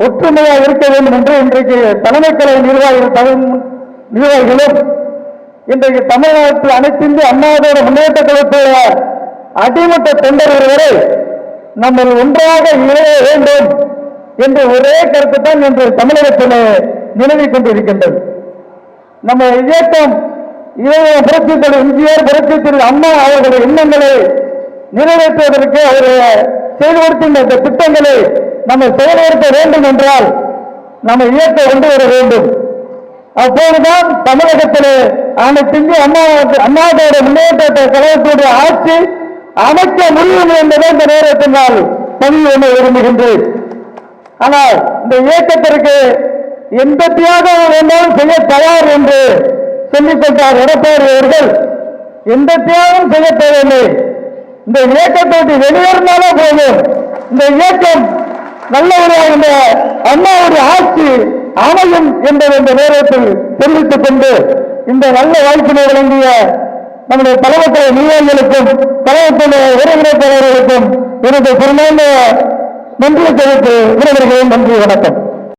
ஒற்றுமையாக இருக்க வேண்டும் என்று இன்றைக்கு தலைமை கழக நிர்வாகிகள் தமிழ் நிர்வாகிகளும் இன்றைக்கு தமிழ்நாட்டில் அனைத்திந்திய அண்ணாவோட முன்னேற்ற கழகத்தோட அடிமட்ட தொண்டர்கள் வரை நம்ம ஒன்றாக இணைய வேண்டும் என்ற ஒரே கருத்து தான் இன்று தமிழகத்தில் நிலவிக் கொண்டிருக்கின்றது. நம்ம இயக்கம் இளைய புரட்சி தலைவர் எம்ஜிஆர் புரட்சி தலைவர் அம்மா அவர்களுடைய எண்ணங்களை நிறைவேற்றுவதற்கு அவருடைய செயல்படுத்துகின்ற இந்த திட்டங்களை நம்ம செயல்படுத்த வேண்டும் என்றால் நம்ம இயக்கம் கொண்டு வர வேண்டும். அப்போதுதான் தமிழகத்திலே அனைத்து இந்திய அம்மா அண்ணாவோட முன்னேற்றத்தை கழகத்துடைய ஆட்சி அமைக்க முடியும் என்பதை இந்த நேரத்தில் நான் பதிவு பண்ண விரும்புகின்றேன். ஆனால் இந்த இயக்கத்திற்கு எந்த தியாகம் வேண்டாலும் செய்ய தயார் என்று சொல்லிக் கொண்டார் எடப்பாடி அவர்கள். எந்த தியாகம் செய்ய தேவையில்லை இந்த இயக்கத்தை விட்டு வெளியேறினாலே போதும். இந்த இயக்கம் நல்ல ஒரு இந்த அண்ணாவுடைய ஆட்சி அமையும் என்பதை இந்த நேரத்தில் தெரிவித்துக் கொண்டு இந்த நல்ல வாய்ப்பினை வழங்கிய நம்முடைய தலைவத்துறை நிர்வாகிகளுக்கும் தலைவத்துடைய உறவினர் தலைவர்களுக்கும் எனது பெருமையான நன்றியை தெரிவித்து விருதுகிறேன் நன்றி வணக்கம்.